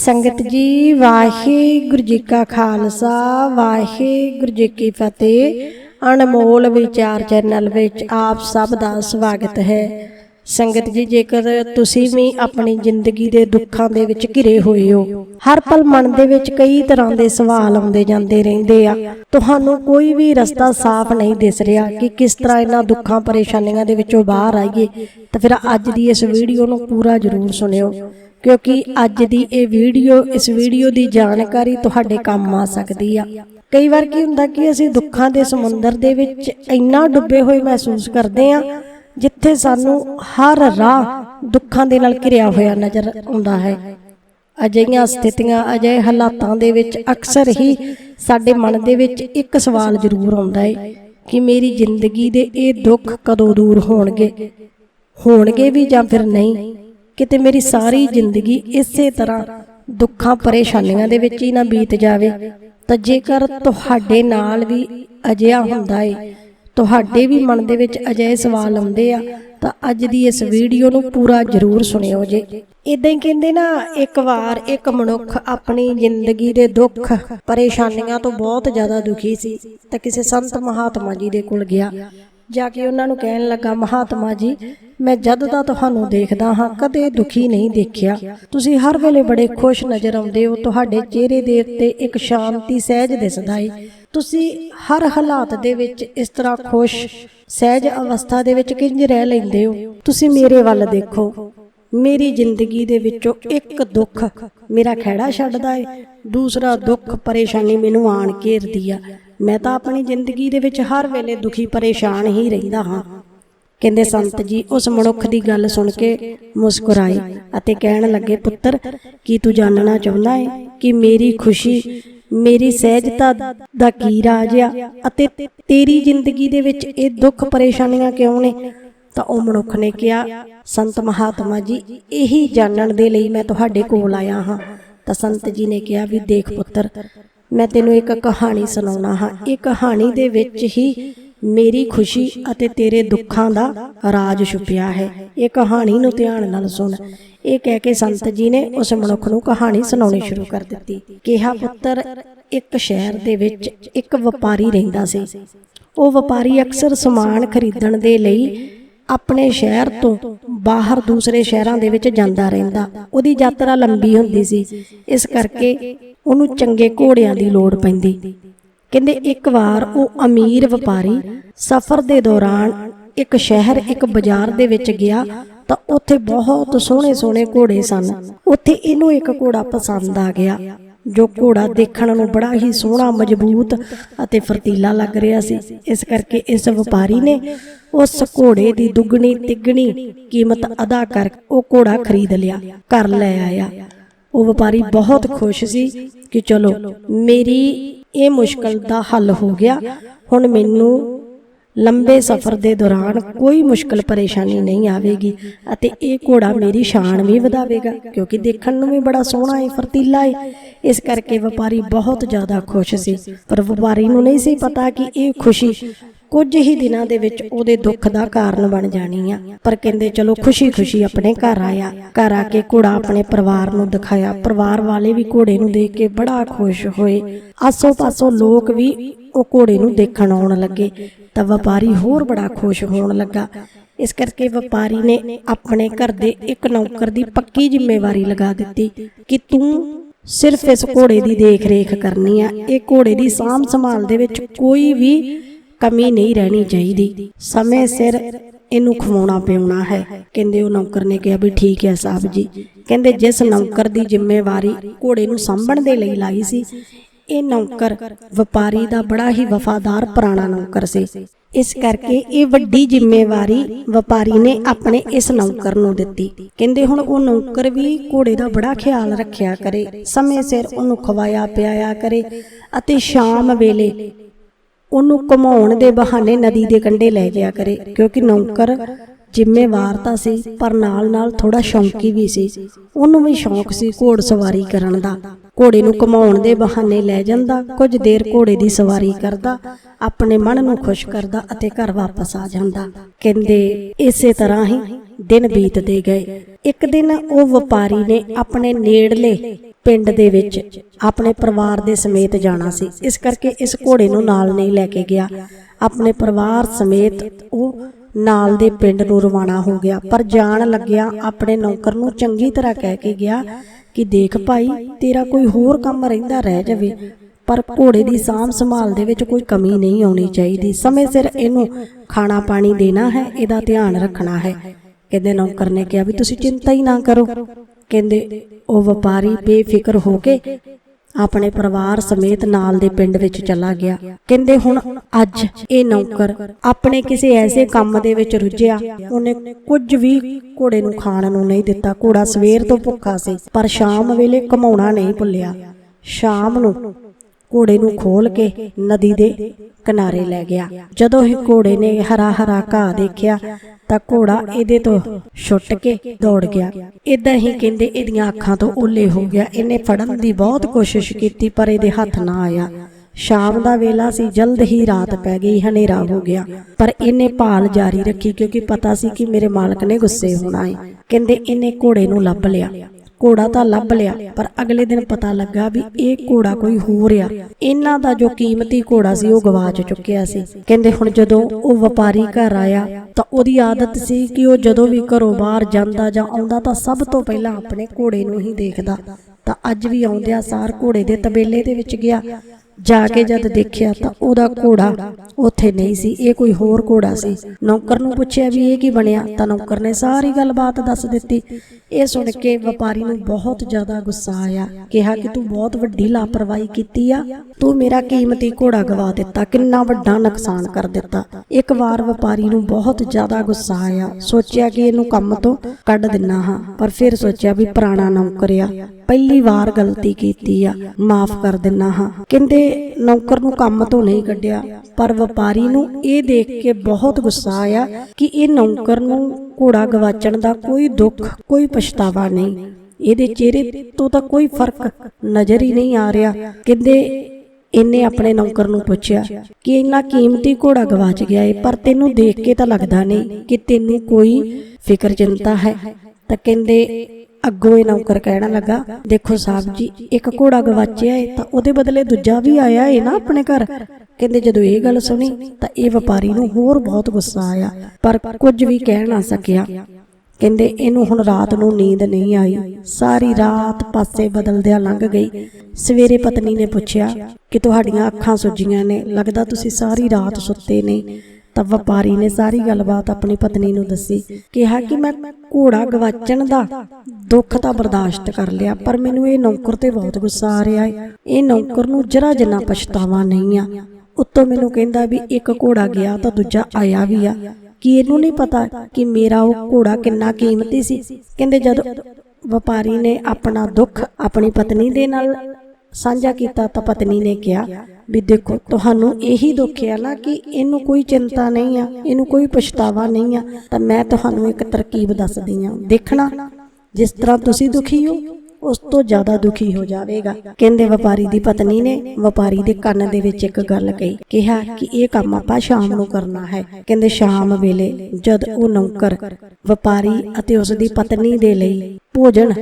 ਸੰਗਤ ਜੀ ਵਾਹਿਗੁਰੂ ਜੀ ਕਾ ਖਾਲਸਾ ਵਾਹਿਗੁਰੂ ਜੀ ਕੀ ਫਤਿਹ। ਅਨਮੋਲ ਵਿਚਾਰ ਚੈਨਲ ਵਿੱਚ ਆਪ ਸਭ ਦਾ ਸਵਾਗਤ ਹੈ। ਸੰਗਤ ਜੀ ਜੇਕਰ ਤੁਸੀਂ ਵੀ ਆਪਣੀ ਜ਼ਿੰਦਗੀ ਦੇ ਦੁੱਖਾਂ ਦੇ ਵਿੱਚ ਘਿਰੇ ਹੋਏ ਹੋ ਹਰ ਪਲ ਮਨ ਦੇ ਵਿੱਚ ਕਈ ਤਰ੍ਹਾਂ ਦੇ ਸਵਾਲ ਆਉਂਦੇ ਜਾਂਦੇ ਰਹਿੰਦੇ ਆ। ਤੁਹਾਨੂੰ ਕੋਈ ਵੀ ਰਸਤਾ ਸਾਫ਼ ਨਹੀਂ ਦਿਸ ਰਿਹਾ ਕਿ ਕਿਸ ਤਰ੍ਹਾਂ ਇਹਨਾਂ ਦੁੱਖਾਂ ਪਰੇਸ਼ਾਨੀਆਂ ਦੇ ਵਿੱਚੋਂ ਬਾਹਰ ਆਈਏ ਤਾਂ ਫਿਰ ਅੱਜ ਦੀ ਇਸ ਵੀਡੀਓ ਨੂੰ ਪੂਰਾ ਜ਼ਰੂਰ ਸੁਣਿਓ। ਕਿਉਂਕਿ ਅੱਜ ਦੀ ਇਹ ਵੀਡੀਓ, ਇਸ ਵੀਡੀਓ ਦੀ ਜਾਣਕਾਰੀ ਤੁਹਾਡੇ ਕੰਮ ਆ ਸਕਦੀ ਆ। ਕਈ ਵਾਰ ਕੀ ਹੁੰਦਾ ਕਿ ਅਸੀਂ ਦੁੱਖਾਂ ਦੇ ਸਮੁੰਦਰ ਦੇ ਵਿੱਚ ਇੰਨਾ ਡੁੱਬੇ ਹੋਏ ਮਹਿਸੂਸ ਕਰਦੇ ਆ, ਜਿੱਥੇ ਸਾਨੂੰ ਹਰ ਰਾਹ ਦੁੱਖਾਂ ਦੇ ਨਾਲ ਘਿਰਿਆ ਹੋਇਆ ਨਜ਼ਰ ਆਉਂਦਾ ਹੈ। ਅਜਿਹੀਆਂ ਸਥਿਤੀਆਂ, ਅਜਿਹੇ ਹਾਲਾਤਾਂ ਦੇ ਵਿੱਚ ਅਕਸਰ ਹੀ ਸਾਡੇ ਮਨ ਦੇ ਵਿੱਚ ਇੱਕ ਸਵਾਲ ਜ਼ਰੂਰ ਆਉਂਦਾ ਹੈ ਕਿ ਮੇਰੀ ਜ਼ਿੰਦਗੀ ਦੇ ਇਹ ਦੁੱਖ ਕਦੋਂ ਦੂਰ ਹੋਣਗੇ? ਹੋਣਗੇ ਵੀ ਜਾਂ ਫਿਰ ਨਹੀਂ? ਕਿਤੇ ਮੇਰੀ ਸਾਰੀ ਜ਼ਿੰਦਗੀ ਇਸੇ ਤਰ੍ਹਾਂ ਦੁੱਖਾਂ, ਪਰੇਸ਼ਾਨੀਆਂ ਦੇ ਵਿੱਚ ਹੀ ਨਾ ਬੀਤ ਜਾਵੇ, ਤਾਂ ਜੇਕਰ ਤੁਹਾਡੇ ਨਾਲ ਵੀ ਅਜਿਹਾ ਹੁੰਦਾ ਏ, ਤੁਹਾਡੇ ਵੀ ਮਨ ਦੇ ਵਿੱਚ ਅਜਿਹੇ ਸਵਾਲ ਆਉਂਦੇ ਆ, ਤਾਂ ਅੱਜ ਦੀ ਇਸ ਵੀਡੀਓ ਨੂੰ ਪੂਰਾ ਜ਼ਰੂਰ ਸੁਣਿਓ ਜੇ। ਇਦਾਂ ਹੀ ਕਹਿੰਦੇ ਨਾ, ਇੱਕ ਵਾਰ ਇੱਕ ਮਨੁੱਖ ਆਪਣੀ ਜ਼ਿੰਦਗੀ ਦੇ ਦੁੱਖ, ਪਰੇਸ਼ਾਨੀਆਂ ਤੋਂ ਬਹੁਤ ਜ਼ਿਆਦਾ ਦੁਖੀ ਸੀ, ਤਾਂ ਕਿਸੇ ਸੰਤ ਮਹਾਤਮਾ ਜੀ ਦੇ ਕੋਲ ਗਿਆ। ਜਾ ਕੇ ਉਹਨਾਂ ਨੂੰ ਕਹਿਣ ਲੱਗਾ, ਮਹਾਤਮਾ ਜੀ, ਮੈਂ ਜਦ ਦਾ ਤੁਹਾਨੂੰ ਦੇਖਦਾ ਹਾਂ, ਕਦੇ ਦੁਖੀ ਨਹੀਂ ਦੇਖਿਆ। ਤੁਸੀਂ ਹਰ ਵੇਲੇ ਬੜੇ ਖੁਸ਼ ਨਜ਼ਰ ਆਉਂਦੇ ਹੋ। ਤੁਹਾਡੇ ਚਿਹਰੇ ਦੇ ਉੱਤੇ ਇੱਕ ਸ਼ਾਂਤੀ ਸਹਿਜ ਦਿਸਦਾ ਏ। ਤੁਸੀਂ ਹਰ ਹਾਲਾਤ ਦੇ ਵਿੱਚ ਇਸ ਤਰ੍ਹਾਂ ਖੁਸ਼, ਸਹਿਜ ਅਵਸਥਾ ਦੇ ਵਿੱਚ ਕਿੰਜ ਰਹਿ ਲੈਂਦੇ ਹੋ? ਤੁਸੀਂ ਮੇਰੇ ਵੱਲ ਦੇਖੋ। ਮੇਰੀ ਜ਼ਿੰਦਗੀ ਦੇ ਵਿੱਚੋਂ ਇੱਕ ਦੁੱਖ ਮੇਰਾ ਖਹਿੜਾ ਛੱਡਦਾ ਏ। ਦੂਸਰਾ ਦੁੱਖ ਪਰੇਸ਼ਾਨੀ ਮੈਨੂੰ ਆਣ ਘੇਰਦੀ ਆ। ਮੈਂ ਤਾਂ ਆਪਣੀ ਜ਼ਿੰਦਗੀ ਦੇ ਵਿੱਚ ਹਰ ਵੇਲੇ ਦੁਖੀ, ਪਰੇਸ਼ਾਨ ਹੀ ਰਹਿੰਦਾ ਹਾਂ। ਕਹਿੰਦੇ ਸੰਤ ਜੀ, ਉਸ ਮਨੁੱਖ ਦੀ ਗੱਲ ਸੁਣ ਕੇ ਮੁਸਕਰਾਏ ਅਤੇ ਕਹਿਣ ਲੱਗੇ, ਪੁੱਤਰ, ਕੀ ਤੂੰ ਜਾਣਨਾ ਚਾਹੁੰਦਾ ਹੈ ਕਿ ਮੇਰੀ ਖੁਸ਼ੀ, ਮੇਰੀ ਸਹਿਜਤਾ ਦਾ ਕੀ ਰਾਜ ਆ ਅਤੇ ਤੇਰੀ ਜ਼ਿੰਦਗੀ ਦੇ ਵਿੱਚ ਇਹ ਦੁੱਖ ਪਰੇਸ਼ਾਨੀਆਂ ਕਿਉਂ ਨੇ? ਤਾਂ ਉਹ ਮਨੁੱਖ ਨੇ ਕਿਹਾ, ਸੰਤ ਮਹਾਤਮਾ ਜੀ, ਇਹੀ ਜਾਣਨ ਦੇ ਲਈ ਮੈਂ ਤੁਹਾਡੇ ਕੋਲ ਆਇਆ ਹਾਂ। ਤਾਂ ਸੰਤ ਜੀ ਨੇ ਕਿਹਾ, ਵੀ ਦੇਖ ਪੁੱਤਰ ਮੈਂ ਤੈਨੂੰ ਇੱਕ ਕਹਾਣੀ ਸੁਣਾਉਣਾ ਹਾਂ। ਇਹ ਕਹਾਣੀ ਦੇ ਵਿੱਚ ਹੀ ਮੇਰੀ ਖੁਸ਼ੀ ਅਤੇ ਤੇਰੇ ਦੁੱਖਾਂ ਦਾ ਰਾਜ ਛੁਪਿਆ ਹੈ। ਇਹ ਕਹਾਣੀ ਨੂੰ ਧਿਆਨ ਨਾਲ ਸੁਣ। ਇਹ ਕਹਿ ਕੇ ਸੰਤ ਜੀ ਨੇ ਉਸ ਮਨੁੱਖ ਨੂੰ ਕਹਾਣੀ ਸੁਣਾਉਣੀ ਸ਼ੁਰੂ ਕਰ ਦਿੱਤੀ। ਕਿਹਾ, ਪੁੱਤਰ, ਇੱਕ ਸ਼ਹਿਰ ਦੇ ਵਿੱਚ ਇੱਕ ਵਪਾਰੀ ਰਹਿੰਦਾ ਸੀ। ਉਹ ਵਪਾਰੀ ਅਕਸਰ ਸਮਾਨ ਖਰੀਦਣ ਦੇ ਲਈ ਆਪਣੇ ਸ਼ਹਿਰ ਤੋਂ ਬਾਹਰ ਦੂਸਰੇ ਸ਼ਹਿਰਾਂ ਦੇ ਵਿੱਚ ਜਾਂਦਾ ਰਹਿੰਦਾ। ਉਹਦੀ ਯਾਤਰਾ ਲੰਬੀ ਹੁੰਦੀ ਸੀ। ਇਸ ਕਰਕੇ ਉਹਨੂੰ ਚੰਗੇ ਘੋੜਿਆਂ ਦੀ ਲੋੜ ਪੈਂਦੀ। ਕਹਿੰਦੇ ਇੱਕ ਵਾਰ ਉਹ ਅਮੀਰ ਵਪਾਰੀ ਸਫ਼ਰ ਦੇ ਦੌਰਾਨ ਇੱਕ ਸ਼ਹਿਰ ਇੱਕ ਬਾਜ਼ਾਰ ਦੇ ਵਿੱਚ ਗਿਆ ਤਾਂ ਉੱਥੇ ਬਹੁਤ ਸੋਹਣੇ ਸੋਹਣੇ ਘੋੜੇ ਸਨ। ਉੱਥੇ ਇਹਨੂੰ ਇੱਕ ਘੋੜਾ ਪਸੰਦ ਆ ਗਿਆ ਜੋ ਘੋੜਾ ਦੇਖਣ ਨੂੰ ਬੜਾ ਹੀ ਸੋਹਣਾ ਮਜ਼ਬੂਤ ਅਤੇ ਫਰਤੀਲਾ ਲੱਗ ਰਿਹਾ ਸੀ। ਇਸ ਕਰਕੇ ਇਸ ਵਪਾਰੀ ਨੇ ਉਸ ਘੋੜੇ ਦੀ ਦੁੱਗਣੀ ਤਿੱਗਣੀ ਕੀਮਤ ਅਦਾ ਕਰ ਉਹ ਘੋੜਾ ਖਰੀਦ ਲਿਆ ਘਰ ਲੈ ਆਇਆ। ਉਹ ਵਪਾਰੀ ਬਹੁਤ ਖੁਸ਼ ਸੀ ਕਿ ਚਲੋ ਮੇਰੀ ਇਹ ਮੁਸ਼ਕਲ ਦਾ ਹੱਲ ਹੋ ਗਿਆ। ਹੁਣ ਮੈਨੂੰ ਲੰਬੇ ਸਫ਼ਰ ਦੇ ਦੌਰਾਨ ਕੋਈ ਮੁਸ਼ਕਲ ਪਰੇਸ਼ਾਨੀ ਨਹੀਂ ਆਵੇਗੀ ਅਤੇ ਇਹ ਘੋੜਾ ਮੇਰੀ ਸ਼ਾਨ ਵੀ ਵਧਾਵੇਗਾ ਕਿਉਂਕਿ ਦੇਖਣ ਨੂੰ ਵੀ ਬੜਾ ਸੋਹਣਾ ਹੈ। ਫਰਤੀਲਾ ਹੈ। ਇਸ ਕਰਕੇ ਵਪਾਰੀ ਬਹੁਤ ਜ਼ਿਆਦਾ ਖੁਸ਼ ਸੀ। ਪਰ ਵਪਾਰੀ ਨੂੰ ਨਹੀਂ ਸੀ ਪਤਾ ਕਿ ਇਹ ਖੁਸ਼ੀ ਕੁਝ ਹੀ ਦਿਨਾਂ ਦੇ ਵਿੱਚ ਉਹਦੇ ਦੁੱਖ ਦਾ ਕਾਰਨ ਬਣ ਜਾਣੀ ਆ। ਪਰ ਕਹਿੰਦੇ, ਚਲੋ, ਖੁਸ਼ੀ-ਖੁਸ਼ੀ ਆਪਣੇ ਘਰ ਆਇਆ। ਘਰ ਆ ਕੇ ਘੋੜਾ ਆਪਣੇ ਪਰਿਵਾਰ ਨੂੰ ਦਿਖਾਇਆ। ਪਰਿਵਾਰ ਵਾਲੇ ਵੀ ਘੋੜੇ ਨੂੰ ਦੇਖ ਕੇ ਬੜਾ ਖੁਸ਼ ਹੋਏ। ਆਸੋ-ਪਾਸੋਂ ਲੋਕ ਵੀ ਉਹ ਘੋੜੇ ਨੂੰ ਦੇਖਣ ਆਉਣ ਲੱਗੇ। ਤਾਂ ਵਪਾਰੀ ਹੋਰ ਬੜਾ ਖੁਸ਼ ਹੋਣ ਲੱਗਾ। ਇਸ ਕਰਕੇ ਵਪਾਰੀ ਨੇ ਆਪਣੇ ਘਰ ਦੇ ਇੱਕ ਨੌਕਰ ਦੀ ਪੱਕੀ ਜ਼ਿੰਮੇਵਾਰੀ ਲਗਾ ਦਿੱਤੀ ਕਿ ਤੂੰ ਸਿਰਫ ਇਸ ਘੋੜੇ ਦੀ ਦੇਖ-ਰੇਖ ਕਰਨੀ ਆ। ਇਹ ਘੋੜੇ ਦੀ ਸਾਂਭ ਸੰਭਾਲ ਦੇ ਵਿੱਚ ਕੋਈ ਵੀ ਕਮੀ ਨਹੀਂ ਰਹਿਣੀ ਚਾਹੀਦੀ। ਸਮੇਂ ਸਿਰ ਇਹਨੂੰ ਖਵਾਉਣਾ ਪਿਉਣਾ ਹੈ। ਕਹਿੰਦੇ ਉਹ ਨੌਕਰ ਨੇ ਕਿਹਾ ਵੀ ਠੀਕ ਹੈ ਸਾਹਿਬ ਜੀ। ਕਹਿੰਦੇ ਜਿਸ ਨੌਕਰ ਦੀ ਜ਼ਿੰਮੇਵਾਰੀ ਘੋੜੇ ਨੂੰ ਸਾਂਭਣ ਦੇ ਲਈ ਲਾਈ ਸੀ, ਇਹ ਨੌਕਰ ਵਪਾਰੀ ਦਾ ਬੜਾ ਹੀ ਵਫਾਦਾਰ ਪੁਰਾਣਾ ਨੌਕਰ ਸੀ। ਇਸ ਕਰਕੇ ਇਹ ਵੱਡੀ ਜ਼ਿੰਮੇਵਾਰੀ ਵਪਾਰੀ ਨੇ ਆਪਣੇ ਇਸ ਨੌਕਰ ਨੂੰ ਦਿੱਤੀ। ਕਹਿੰਦੇ ਹੁਣ ਉਹ ਨੌਕਰ ਵੀ ਘੋੜੇ ਦਾ ਬੜਾ ਖਿਆਲ ਰੱਖਿਆ ਕਰੇ। ਸਮੇਂ ਸਿਰ ਉਹਨੂੰ ਖਵਾਇਆ ਪਿਆਇਆ ਕਰੇ ਅਤੇ ਸ਼ਾਮ ਵੇਲੇ ਉਹਨੂੰ ਘੁਮਾਉਣ ਦੇ ਬਹਾਨੇ ਨਦੀ ਦੇ ਕੰਢੇ ਲੈ ਜਾਇਆ ਕਰੇ ਕਿਉਂਕਿ ਨੌਕਰ ਜ਼ਿੰਮੇਵਾਰ ਤਾਂ ਸੀ ਪਰ ਨਾਲ-ਨਾਲ ਥੋੜਾ ਸ਼ੌਂਕੀ ਵੀ ਸੀ। ਉਹਨੂੰ ਵੀ ਸ਼ੌਂਕ ਸੀ ਘੋੜ ਸਵਾਰੀ ਕਰਨ ਦਾ। ਘੋੜੇ ਨੂੰ ਘਮਾਉਣ ਦੇ ਬਹਾਨੇ ਲੈ ਜਾਂਦਾ ਕੁਝ ਦੇਰ ਘੋੜੇ ਦੀ ਸਵਾਰੀ ਕਰਦਾ ਆਪਣੇ ਮਨ ਨੂੰ ਖੁਸ਼ ਕਰਦਾ ਅਤੇ ਘਰ ਵਾਪਸ ਆ ਜਾਂਦਾ। ਕਹਿੰਦੇ ਇਸੇ ਤਰ੍ਹਾਂ ਹੀ ਦਿਨ ਬੀਤਦੇ ਗਏ। ਇੱਕ ਦਿਨ ਉਹ ਵਪਾਰੀ ਨੇ ਆਪਣੇ ਨੇੜਲੇ ਪਿੰਡ ਦੇ ਵਿੱਚ ਆਪਣੇ ਪਰਿਵਾਰ ਦੇ ਸਮੇਤ ਜਾਣਾ ਸੀ। ਇਸ ਕਰਕੇ ਇਸ ਘੋੜੇ ਨੂੰ ਨਾਲ ਨਹੀਂ ਲੈ ਕੇ ਗਿਆ। ਆਪਣੇ ਪਰਿਵਾਰ ਸਮੇਤ ਉਹ ਨਾਲ ਦੇ ਪਿੰਡ ਨੂੰ ਰਵਾਨਾ ਹੋ ਗਿਆ। ਪਰ ਜਾਣ ਲੱਗਿਆ ਆਪਣੇ ਨੌਕਰ ਨੂੰ ਚੰਗੀ ਤਰ੍ਹਾਂ ਕਹਿ ਕੇ ਗਿਆ ਕਿ ਦੇਖ ਭਾਈ, ਤੇਰਾ ਕੋਈ ਹੋਰ ਕੰਮ ਰਹਿੰਦਾ ਰਹਿ ਜਾਵੇ, ਪਰ ਘੋੜੇ ਦੀ ਸਾਂਭ ਸੰਭਾਲ ਦੇ ਵਿੱਚ ਕੋਈ ਕਮੀ ਨਹੀਂ ਆਉਣੀ ਚਾਹੀਦੀ। ਸਮੇਂ ਸਿਰ ਇਹਨੂੰ ਖਾਣਾ ਪਾਣੀ ਦੇਣਾ ਹੈ, ਇਹਦਾ ਧਿਆਨ ਰੱਖਣਾ ਹੈ। ਕਹਿੰਦੇ ਨੌਕਰ ਨੇ ਕਿਹਾ ਵੀ ਤੁਸੀਂ ਚਿੰਤਾ ਹੀ ਨਾ ਕਰੋ। ਕਹਿੰਦੇ, ਉਹ ਵਪਾਰੀ ਬੇਫਿਕਰ ਹੋ ਕੇ ਆਪਣੇ ਪਰਿਵਾਰ ਸਮੇਤ ਨਾਲ ਦੇ ਪਿੰਡ ਵਿੱਚ ਚਲਾ ਗਿਆ। ਕਹਿੰਦੇ, ਹੁਣ ਅੱਜ ਇਹ ਨੌਕਰ ਆਪਣੇ ਕਿਸੇ ਐਸੇ ਕੰਮ ਦੇ ਵਿੱਚ ਰੁੱਝਿਆ, ਉਹਨੇ ਕੁਝ ਵੀ ਘੋੜੇ ਨੂੰ ਖਾਣ ਨੂੰ ਨਹੀਂ ਦਿੱਤਾ। ਘੋੜਾ ਸਵੇਰ ਤੋਂ ਭੁੱਖਾ ਸੀ, ਪਰ ਸ਼ਾਮ ਵੇਲੇ ਕਮਾਉਣਾ ਨਹੀਂ ਭੁੱਲਿਆ। ਸ਼ਾਮ ਨੂੰ ਘੋੜੇ ਨੂੰ ਖੋਲ ਕੇ ਨਦੀ ਦੇ ਕਿਨਾਰੇ ਲੈ ਗਿਆ। ਜਦੋਂ ਹੀ ਘੋੜੇ ਨੇ ਹਰਾ ਹਰਾ ਘਾਹ ਦੇਖਿਆ, ਤਾਂ ਘੋੜਾ ਇਹਦੇ ਤੋਂ ਛੁੱਟ ਕੇ ਦੌੜ ਗਿਆ। ਇਦਾਂ ਹੀ ਕਹਿੰਦੇ ਇਹਦੀਆਂ ਅੱਖਾਂ ਤੋਂ ਓਲੇ ਹੋ ਗਿਆ। ਇਹਨੇ ਫੜਨ ਦੀ ਬਹੁਤ ਕੋਸ਼ਿਸ਼ ਕੀਤੀ, ਪਰ ਇਹਦੇ ਹੱਥ ਨਾ ਆਇਆ। ਸ਼ਾਮ ਦਾ ਵੇਲਾ ਸੀ, ਜਲਦ ਹੀ ਰਾਤ ਪੈ ਗਈ, ਹਨੇਰਾ ਹੋ ਗਿਆ। ਪਰ ਇਹਨੇ ਭਾਲ ਜਾਰੀ ਰੱਖੀ, ਕਿਉਂਕਿ ਪਤਾ ਸੀ ਕਿ ਮੇਰੇ ਮਾਲਕ ਨੇ ਗੁੱਸੇ ਹੋਣਾ ਹੈ ਕਹਿੰਦੇ ਇਹਨੇ ਘੋੜੇ ਨੂੰ ਲੱਭ ਲਿਆ। ਘੋੜਾ ਤਾਂ ਲੱਭ ਲਿਆ, ਪਰ ਅਗਲੇ ਦਿਨ ਪਤਾ ਲੱਗਾ ਵੀ ਇਹ ਘੋੜਾ ਕੋਈ ਹੋਰ ਆ। ਇਹਨਾਂ ਦਾ ਜੋ ਕੀਮਤੀ ਘੋੜਾ ਸੀ, ਉਹ ਗਵਾਚ ਚੁੱਕਿਆ ਸੀ। ਕਹਿੰਦੇ ਹੁਣ ਜਦੋਂ ਉਹ ਵਪਾਰੀ ਘਰ ਆਇਆ, ਤਾਂ ਉਹਦੀ ਆਦਤ ਸੀ ਕਿ ਉਹ ਜਦੋਂ ਵੀ ਘਰੋਂ ਬਾਹਰ ਜਾਂਦਾ ਜਾਂ ਆਉਂਦਾ ਤਾਂ ਸਭ ਤੋਂ ਪਹਿਲਾਂ ਆਪਣੇ ਘੋੜੇ ਨੂੰ ਹੀ ਦੇਖਦਾ। ਤਾਂ ਅੱਜ ਵੀ ਆਉਂਦਿਆਂ ਸਾਰ ਘੋੜੇ ਦੇ ਤਬੇਲੇ ਦੇ ਵਿੱਚ ਗਿਆ। ਜਾ ਕੇ ਜਦ ਦੇਖਿਆ ਤਾਂ ਉਹਦਾ ਘੋੜਾ ਉੱਥੇ ਨਹੀਂ ਸੀ ਇਹ ਕੋਈ ਹੋਰ ਘੋੜਾ ਸੀ। ਨੌਕਰ ਨੂੰ ਪੁੱਛਿਆ ਵੀ ਇਹ ਕੀ ਬਣਿਆ? ਤਾਂ ਨੌਕਰ ਨੇ ਸਾਰੀ ਗੱਲਬਾਤ ਦੱਸ ਦਿੱਤੀ। ਇਹ ਸੁਣ ਕੇ ਵਪਾਰੀ ਨੂੰ ਬਹੁਤ ਜ਼ਿਆਦਾ ਗੁੱਸਾ ਆਇਆ ਕਿਹਾ ਕਿ ਤੂੰ ਬਹੁਤ ਵੱਡੀ ਲਾਪਰਵਾਹੀ ਕੀਤੀ ਆ। ਤੂੰ ਮੇਰਾ ਕੀਮਤੀ ਘੋੜਾ ਗਵਾ ਦਿੱਤਾ ਕਿੰਨਾ ਵੱਡਾ ਨੁਕਸਾਨ ਕਰ ਦਿੱਤਾ। ਇੱਕ ਵਾਰ ਵਪਾਰੀ ਨੂੰ ਬਹੁਤ ਜ਼ਿਆਦਾ ਗੁੱਸਾ ਆਇਆ। ਸੋਚਿਆ ਕਿ ਇਹਨੂੰ ਕੰਮ ਤੋਂ ਕੱਢ ਦਿੰਨਾ ਹਾਂ। ਪਰ ਫਿਰ ਸੋਚਿਆ ਵੀ ਪੁਰਾਣਾ ਨੌਕਰ ਆ। ਪਹਿਲੀ ਵਾਰ ਗਲਤੀ ਕੀਤੀ ਆ। ਮਾਫ ਕਰ ਦਿੰਨਾ ਹਾਂ ਕਹਿੰਦੇ ਨੌਕਰ ਨੂੰ ਕੰਮ ਤੋਂ ਨਹੀਂ ਕੱਢਿਆ। ਪਰ ਵਪਾਰੀ ਨੂੰ ਇਹ ਦੇਖ ਕੇ ਬਹੁਤ ਗੁੱਸਾ ਆਇਆ ਕਿ ਇਹ ਨੌਕਰ ਨੂੰ ਘੋੜਾ ਗਵਾਚਣ ਦਾ ਕੋਈ ਦੁੱਖ, ਕੋਈ ਪਛਤਾਵਾ ਨਹੀਂ। ਇਹਦੇ ਚਿਹਰੇ ਤੋਂ ਤਾਂ ਕੋਈ ਫ਼ਰਕ ਨਜ਼ਰ ਹੀ ਨਹੀਂ ਆ ਰਿਹਾ। ਕਹਿੰਦੇ ਇਹਨੇ ਆਪਣੇ ਨੌਕਰ ਨੂੰ ਪੁੱਛਿਆ ਕਿ ਇੰਨਾ ਕੀਮਤੀ ਘੋੜਾ ਗਵਾਚ ਗਿਆ ਏ, ਪਰ ਤੈਨੂੰ ਦੇਖ ਕੇ ਤਾਂ ਲੱਗਦਾ ਨਹੀਂ ਕਿ ਤੈਨੂੰ ਕੋਈ ਫਿਕਰ ਚਿੰਤਾ ਹੈ। ਤਾਂ ਕਹਿੰਦੇ ਅੱਗੋਂ ਇਹ ਨੌਕਰ ਕਹਿਣ ਲੱਗਾ, ਦੇਖੋ ਸਾਹਿਬ ਜੀ, ਇੱਕ ਘੋੜਾ ਗਵਾਚਿਆ ਏ, ਤਾਂ ਉਹਦੇ ਬਦਲੇ ਦੂਜਾ ਵੀ ਆਇਆ ਏ ਨਾ ਆਪਣੇ ਘਰ? ਕਹਿੰਦੇ, ਜਦੋਂ ਇਹ ਗੱਲ ਸੁਣੀ, ਤਾਂ ਇਹ ਵਪਾਰੀ ਨੂੰ ਹੋਰ ਬਹੁਤ ਗੁੱਸਾ ਆਇਆ, ਪਰ ਕੁਝ ਵੀ ਕਹਿ ਨਾ ਸਕਿਆ। ਕਹਿੰਦੇ, ਇਹਨੂੰ ਹੁਣ ਰਾਤ ਨੂੰ ਨੀਂਦ ਨਹੀਂ ਆਈ। ਸਾਰੀ ਰਾਤ ਪਾਸੇ ਬਦਲਦਿਆਂ ਲੰਘ ਗਈ। ਸਵੇਰੇ ਪਤਨੀ ਨੇ ਪੁੱਛਿਆ ਕਿ ਤੁਹਾਡੀਆਂ ਅੱਖਾਂ ਸੁੱਜੀਆਂ ਨੇ, ਲੱਗਦਾ ਤੁਸੀਂ ਸਾਰੀ ਰਾਤ ਸੁੱਤੇ ਨਹੀਂ ਤਾਂ ਵਪਾਰੀ ਨੇ ਸਾਰੀ ਗੱਲਬਾਤ ਆਪਣੀ ਪਤਨੀ ਨੂੰ ਦੱਸੀ, ਕਿਹਾ ਕਿ ਮੈਂ ਘੋੜਾ ਗਵਾਚਣ ਦਾ ਦੁੱਖ ਤਾਂ ਬਰਦਾਸ਼ਤ ਕਰ ਲਿਆ, ਪਰ ਮੈਨੂੰ ਇਹ ਨੌਕਰ ਤੇ ਬਹੁਤ ਗੁੱਸਾ ਆ ਰਿਹਾ ਹੈ। ਇਹ ਨੌਕਰ ਨੂੰ ਜਰਾ ਜਿੰਨਾ ਪਛਤਾਵਾ ਨਹੀਂ ਆ ਉੱਤੋਂ ਮੈਨੂੰ ਕਹਿੰਦਾ ਵੀ ਇੱਕ ਘੋੜਾ ਗਿਆ ਤਾਂ ਦੂਜਾ ਆਇਆ ਵੀ ਆ। ਕਿ ਇਹਨੂੰ ਨਹੀਂ ਪਤਾ ਕਿ ਮੇਰਾ ਉਹ ਘੋੜਾ ਕਿੰਨਾ ਕੀਮਤੀ ਸੀ? ਕਹਿੰਦੇ ਜਦ ਵਪਾਰੀ ਨੇ ਆਪਣਾ ਦੁੱਖ ਆਪਣੀ ਪਤਨੀ ਦੇ ਨਾਲ ਸਾਂਝਾ ਕੀਤਾ ਤਾਂ ਪਤਨੀ ਨੇ ਕਿਹਾ ਵੀ ਦੇਖੋ, ਤੁਹਾਨੂੰ ਇਹੀ ਦੁੱਖ ਹੈ ਨਾ ਕਿ ਇਹਨੂੰ ਕੋਈ ਚਿੰਤਾ ਨਹੀਂ ਆ, ਇਹਨੂੰ ਕੋਈ ਪਛਤਾਵਾ ਨਹੀਂ ਆ, ਤਾਂ ਮੈਂ ਤੁਹਾਨੂੰ ਇੱਕ ਤਰਕੀਬ ਦੱਸਦੀ ਆ ਦੇਖਣਾ, ਜਿਸ ਤਰ੍ਹਾਂ ਤੁਸੀਂ ਦੁਖੀ ਹੋ, ਉਸ ਤੋਂ ਜ਼ਿਆਦਾ ਦੁਖੀ ਹੋ ਜਾਵੇਗਾ। ਕਹਿੰਦੇ ਵਪਾਰੀ ਦੀ ਪਤਨੀ ਨੇ ਵਪਾਰੀ ਦੇ ਕੰਨ ਦੇ ਵਿੱਚ ਇੱਕ ਗੱਲ ਕਹੀ, ਕਿਹਾ ਕਿ ਇਹ ਕੰਮ ਆਪਾਂ ਸ਼ਾਮ ਨੂੰ ਕਰਨਾ ਹੈ। ਕਹਿੰਦੇ ਸ਼ਾਮ ਵੇਲੇ ਜਦ ਉਹ ਨੌਕਰ, ਵਪਾਰੀ ਅਤੇ ਉਸ ਦੀ ਪਤਨੀ ਦੇ ਲਈ ਭੋਜਨ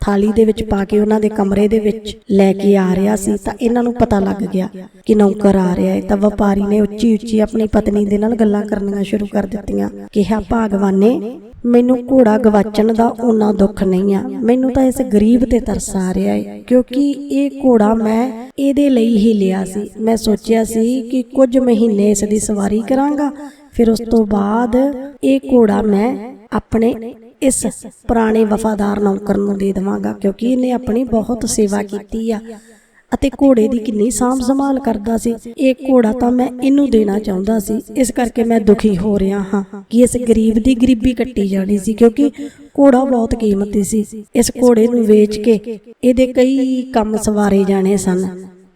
ਥਾਲੀ ਦੇ ਵਿੱਚ ਪਾ ਕੇ ਉਹਨਾਂ ਦੇ ਕਮਰੇ ਦੇ ਵਿੱਚ ਲੈ ਕੇ ਆ ਰਿਹਾ ਸੀ ਤਾਂ ਇਹਨਾਂ ਨੂੰ ਪਤਾ ਲੱਗ ਗਿਆ ਕਿ ਨੌਕਰ ਆ ਰਿਹਾ ਹੈ। ਤਾਂ ਵਪਾਰੀ ਨੇ ਉੱਚੀ ਉੱਚੀ ਆਪਣੀ ਪਤਨੀ ਦੇ ਨਾਲ ਗੱਲਾਂ ਕਰਨੀਆਂ ਸ਼ੁਰੂ ਕਰ ਦਿੱਤੀਆਂ। ਕਿਹਾ, ਭਾਗਵਾਨੇ, ਮੈਨੂੰ ਘੋੜਾ ਗਵਾਚਣ ਦਾ ਉਹਨਾਂ ਦੁੱਖ ਨਹੀਂ ਆ। ਮੈਨੂੰ ਤਾਂ ਇਸ ਗਰੀਬ ਤੇ ਤਰਸ ਆ ਰਿਹਾ ਹੈ, ਕਿਉਂਕਿ ਇਹ ਘੋੜਾ ਮੈਂ ਇਹਦੇ ਲਈ ਹੀ ਲਿਆ ਸੀ। ਮੈਂ ਸੋਚਿਆ ਸੀ ਕਿ ਕੁਝ ਮਹੀਨੇ ਇਸ ਦੀ ਸਵਾਰੀ ਕਰਾਂਗਾ ਫਿਰ ਉਸ ਤੋਂ ਬਾਅਦ ਇਹ ਘੋੜਾ ਮੈਂ ਆਪਣੇ ਇਸ ਪੁਰਾਣੇ ਵਫਾਦਾਰ ਨੌਕਰ ਨੂੰ ਦੇ ਦੇਵਾਂਗਾ, ਕਿਉਂਕਿ ਇਹਨੇ ਆਪਣੀ ਬਹੁਤ ਸੇਵਾ ਕੀਤੀ ਆ ਅਤੇ ਘੋੜੇ ਦੀ ਕਿੰਨੀ ਸਾਂਭ ਸੰਭਾਲ ਕਰਦਾ ਸੀ। ਇਹ ਘੋੜਾ ਤਾਂ ਮੈਂ ਇਹਨੂੰ ਦੇਣਾ ਚਾਹੁੰਦਾ ਸੀ। ਇਸ ਕਰਕੇ ਮੈਂ ਦੁਖੀ ਹੋ ਰਿਹਾ ਹਾਂ ਕਿ ਇਸ ਗਰੀਬ ਦੀ ਗਰੀਬੀ ਕੱਟੀ ਜਾਣੀ ਸੀ, ਕਿਉਂਕਿ ਘੋੜਾ ਬਹੁਤ ਕੀਮਤੀ ਸੀ। ਇਸ ਘੋੜੇ ਨੂੰ ਵੇਚ ਕੇ ਇਹਦੇ ਕਈ ਕੰਮ ਸਵਾਰੇ ਜਾਣੇ ਸਨ।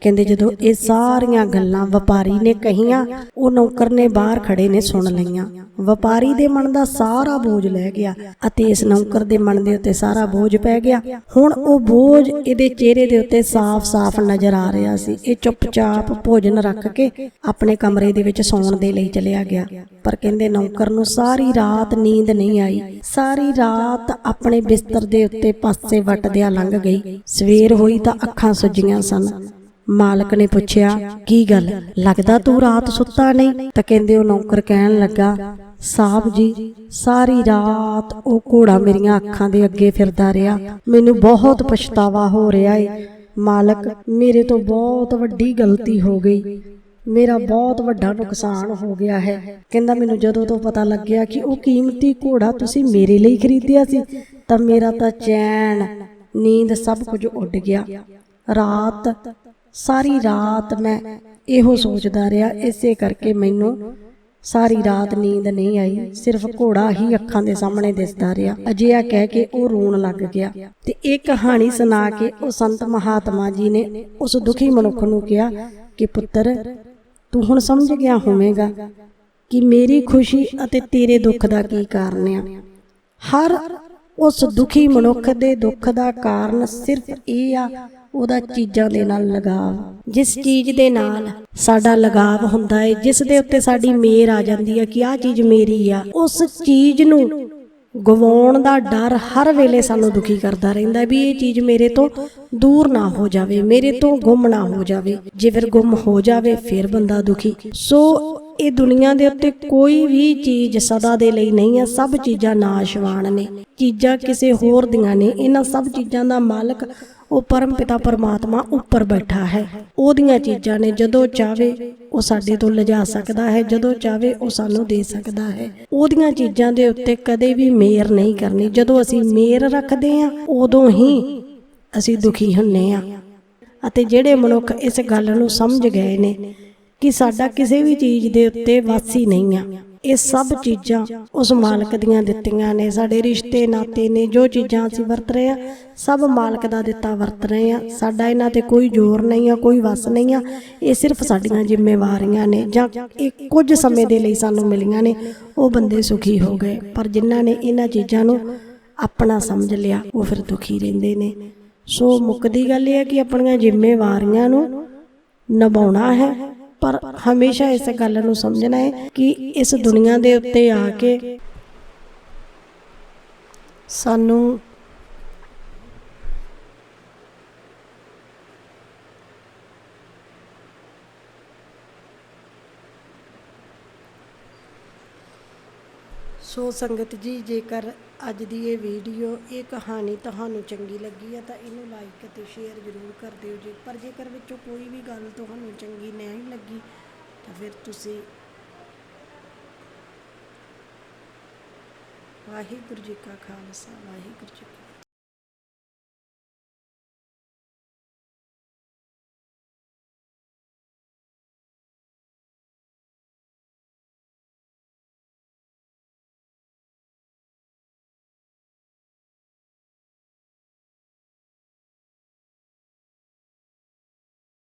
ਕਹਿੰਦੇ ਜਦੋਂ ਇਹ ਸਾਰੀਆਂ ਗੱਲਾਂ ਵਪਾਰੀ ਨੇ ਕਹੀਆਂ, ਉਹ ਨੌਕਰ ਨੇ ਬਾਹਰ ਖੜੇ ਨੇ ਸੁਣ ਲਈਆਂ। ਵਪਾਰੀ ਦੇ ਮਨ ਦਾ ਸਾਰਾ ਬੋਝ ਲੈ ਗਿਆ ਅਤੇ ਇਸ ਨੌਕਰ ਦੇ ਮਨ ਦੇ ਉੱਤੇ ਸਾਰਾ ਬੋਝ ਪੈ ਗਿਆ। ਹੁਣ ਉਹ ਬੋਝ ਇਹਦੇ ਚਿਹਰੇ ਦੇ ਉੱਤੇ ਸਾਫ਼-ਸਾਫ਼ ਨਜ਼ਰ ਆ ਰਿਹਾ ਸੀ। ਇਹ ਚੁੱਪਚਾਪ ਭੋਜਨ ਰੱਖ ਕੇ ਆਪਣੇ ਕਮਰੇ ਦੇ ਵਿੱਚ ਸੌਣ ਦੇ ਲਈ ਚਲਿਆ ਗਿਆ। ਪਰ ਕਹਿੰਦੇ ਨੌਕਰ ਨੂੰ ਸਾਰੀ ਰਾਤ ਨੀਂਦ ਨਹੀਂ ਆਈ। ਸਾਰੀ ਰਾਤ ਆਪਣੇ ਬਿਸਤਰ ਦੇ ਉੱਤੇ ਪਾਸੇ ਵੱਟਦਿਆਂ ਲੰਘ ਗਈ। ਸਵੇਰ ਹੋਈ ਤਾਂ ਅੱਖਾਂ ਸੁੱਜੀਆਂ ਸਨ। ਮਾਲਕ ਨੇ ਪੁੱਛਿਆ, ਕੀ ਗੱਲ? ਲੱਗਦਾ ਤੂੰ ਰਾਤ ਸੁੱਤਾ ਨਹੀਂ? ਤਾਂ ਕਹਿੰਦੇ ਉਹ ਨੌਕਰ ਕਹਿਣ ਲੱਗਾ ਸਾਹਿਬ ਜੀ, ਸਾਰੀ ਰਾਤ ਉਹ ਘੋੜਾ ਮੇਰੀਆਂ ਅੱਖਾਂ ਦੇ ਅੱਗੇ ਫਿਰਦਾ ਰਿਹਾ। ਮੈਨੂੰ ਬਹੁਤ ਪਛਤਾਵਾ ਹੋ ਰਿਹਾ ਏ। ਮਾਲਕ, ਮੇਰੇ ਤੋਂ ਬਹੁਤ ਵੱਡੀ ਗਲਤੀ ਹੋ ਗਈ। ਮੇਰਾ ਬਹੁਤ ਵੱਡਾ ਨੁਕਸਾਨ ਹੋ ਗਿਆ ਹੈ। ਕਹਿੰਦਾ, ਮੈਨੂੰ ਜਦੋਂ ਤੋਂ ਪਤਾ ਲੱਗਿਆ ਕਿ ਉਹ ਕੀਮਤੀ ਘੋੜਾ ਤੁਸੀਂ ਮੇਰੇ ਲਈ ਖਰੀਦਿਆ ਸੀ, ਤਾਂ ਮੇਰਾ ਤਾਂ ਚੈਨ, ਨੀਂਦ ਸਭ ਕੁਝ ਉੱਡ ਗਿਆ। ਰਾਤ ਸਾਰੀ ਰਾਤ ਮੈਂ ਇਹੋ ਸੋਚਦਾ ਰਿਹਾ ਇਸੇ ਕਰਕੇ ਮੈਨੂੰ ਸਾਰੀ ਰਾਤ ਨੀਂਦ ਨਹੀਂ ਆਈ ਸਿਰਫ ਘੋੜਾ ਹੀ ਅੱਖਾਂ ਦੇ ਸਾਹਮਣੇ ਦਿਸਦਾ ਰਿਹਾ ਅਜਿਹਾ ਕਹਿ ਕੇ ਉਹ ਰੋਣ ਲੱਗ ਗਿਆ। ਤੇ ਇਹ ਕਹਾਣੀ ਸੁਣਾ ਕੇ ਉਹ ਸੰਤ ਮਹਾਤਮਾ ਜੀ ਨੇ ਉਸ ਦੁਖੀ ਮਨੁੱਖ ਨੂੰ ਕਿਹਾ ਕਿ ਪੁੱਤਰ ਤੂੰ ਹੁਣ ਸਮਝ ਗਿਆ ਹੋਵੇਂਗਾ ਕਿ ਮੇਰੀ ਖੁਸ਼ੀ ਅਤੇ ਤੇਰੇ ਦੁੱਖ ਦਾ ਕੀ ਕਾਰਨ ਆ? ਹਰ ਉਸ ਦੁਖੀ ਮਨੁੱਖ ਦੇ ਦੁੱਖ ਦਾ ਕਾਰਨ ਸਿਰਫ ਇਹ ਆ ਉਹਦਾ ਚੀਜ਼ਾਂ ਦੇ ਨਾਲ ਲਗਾਵ। ਜਿਸ ਚੀਜ਼ ਦੇ ਨਾਲ ਸਾਡਾ ਲਗਾਵ ਹੁੰਦਾ ਹੈ ਜਿਸ ਦੇ ਉੱਤੇ ਸਾਡੀ ਮੇਰ ਆ ਜਾਂਦੀ ਹੈ ਕਿ ਆਹ ਚੀਜ਼ ਮੇਰੀ ਆ। ਉਸ ਚੀਜ਼ ਨੂੰ ਗਵਾਉਣ ਦਾ ਡਰ ਹਰ ਵੇਲੇ ਸਾਨੂੰ ਦੁਖੀ ਕਰਦਾ ਰਹਿੰਦਾ ਵੀ ਇਹ ਚੀਜ਼ ਮੇਰੇ ਤੋਂ ਦੂਰ ਨਾ ਹੋ ਜਾਵੇ ਮੇਰੇ ਤੋਂ ਗੁੰਮ ਨਾ ਹੋ ਜਾਵੇ। ਜੇ ਫਿਰ ਗੁੰਮ ਹੋ ਜਾਵੇ ਫਿਰ ਬੰਦਾ ਦੁਖੀ। ਸੋ ਇਹ ਦੁਨੀਆ ਦੇ ਉੱਤੇ ਕੋਈ ਵੀ ਚੀਜ਼ ਸਦਾ ਦੇ ਲਈ ਨਹੀਂ ਹੈ ਸਭ ਚੀਜ਼ਾਂ ਨਾਸ਼ਵਾਨ ਨੇ। ਚੀਜ਼ਾਂ ਕਿਸੇ ਹੋਰ ਦੀਆਂ ਨੇ ਇਹਨਾਂ ਸਭ ਚੀਜ਼ਾਂ ਦਾ ਮਾਲਕ ਉਹ ਪਰਮ ਪਿਤਾ ਪਰਮਾਤਮਾ ਉੱਪਰ ਬੈਠਾ ਹੈ। ਉਹਦੀਆਂ ਚੀਜ਼ਾਂ ਨੇ ਜਦੋਂ ਚਾਵੇ ਉਹ ਸਾਡੇ ਤੋਂ ਲਿਜਾ ਸਕਦਾ ਹੈ, ਜਦੋਂ ਚਾਵੇ ਉਹ ਸਾਨੂੰ ਦੇ ਸਕਦਾ ਹੈ। ਉਹਦੀਆਂ ਚੀਜ਼ਾਂ ਦੇ ਉੱਤੇ ਕਦੇ ਵੀ ਮੇਰ ਨਹੀਂ ਕਰਨੀ। ਜਦੋਂ ਅਸੀਂ ਮੇਰ ਰੱਖਦੇ ਹਾਂ, ਉਦੋਂ ਹੀ ਅਸੀਂ ਦੁਖੀ ਹੁੰਨੇ ਆ ਅਤੇ ਜਿਹੜੇ ਮਨੁੱਖ ਇਸ ਗੱਲ ਨੂੰ ਸਮਝ ਗਏ ਨੇ ਕਿ ਸਾਡਾ ਕਿਸੇ ਵੀ ਚੀਜ਼ ਦੇ ਉੱਤੇ ਵਾਸੀ ਨਹੀਂ ਆ ਇਹ ਸਭ ਚੀਜ਼ਾਂ ਉਸ ਮਾਲਕ ਦੀਆਂ ਦਿੱਤੀਆਂ ਨੇ। ਸਾਡੇ ਰਿਸ਼ਤੇ, ਨਾਤੇ ਨੇ ਜੋ ਚੀਜ਼ਾਂ ਅਸੀਂ ਵਰਤ ਰਹੇ ਆ ਸਭ ਮਾਲਕ ਦਾ ਦਿੱਤਾ ਵਰਤ ਰਹੇ ਆ ਸਾਡਾ ਇਹਨਾਂ ਤੇ ਕੋਈ ਜ਼ੋਰ ਨਹੀਂ ਆ, ਕੋਈ ਵਸ ਨਹੀਂ ਆ। ਇਹ ਸਿਰਫ ਸਾਡੀਆਂ ਜ਼ਿੰਮੇਵਾਰੀਆਂ ਨੇ ਜਾਂ ਇਹ ਕੁਝ ਸਮੇਂ ਦੇ ਲਈ ਸਾਨੂੰ ਮਿਲੀਆਂ ਨੇ। ਉਹ ਬੰਦੇ ਸੁਖੀ ਹੋ ਗਏ, ਪਰ ਜਿਨ੍ਹਾਂ ਨੇ ਇਹਨਾਂ ਚੀਜ਼ਾਂ ਨੂੰ ਆਪਣਾ ਸਮਝ ਲਿਆ, ਉਹ ਫਿਰ ਦੁਖੀ ਰਹਿੰਦੇ ਨੇ। ਸੋ ਮੁੱਕਦੀ ਗੱਲ ਇਹ ਹੈ ਕਿ ਆਪਣੀਆਂ ਜ਼ਿੰਮੇਵਾਰੀਆਂ ਨੂੰ ਨਿਭਾਉਣਾ ਹੈ। ਪਰ ਹਮੇਸ਼ਾ ਇਸ ਗੱਲ ਨੂੰ ਸਮਝਣਾ ਹੈ ਕਿ ਇਸ ਦੁਨੀਆ ਦੇ ਉੱਤੇ ਆ ਕੇ ਸਾਨੂੰ ਸੋ ਸੰਗਤ ਜੀ, ਜੇਕਰ ਅੱਜ ਦੀ ਇਹ ਵੀਡੀਓ, ਇਹ ਕਹਾਣੀ ਤੁਹਾਨੂੰ ਚੰਗੀ ਲੱਗੀ ਹੈ ਤਾਂ ਇਹਨੂੰ ਲਾਈਕ ਅਤੇ ਸ਼ੇਅਰ ਜ਼ਰੂਰ ਕਰ ਦਿਓ ਜੀ। ਪਰ ਜੇਕਰ ਵਿੱਚੋਂ ਕੋਈ ਵੀ ਗੱਲ ਤੁਹਾਨੂੰ ਚੰਗੀ ਨਹੀਂ ਲੱਗੀ, ਤਾਂ ਫਿਰ ਤੁਸੀਂ ਵਾਹਿਗੁਰੂ ਜੀ ਕਾ ਖਾਲਸਾ, ਵਾਹਿਗੁਰੂ ਜੀ ਕੀ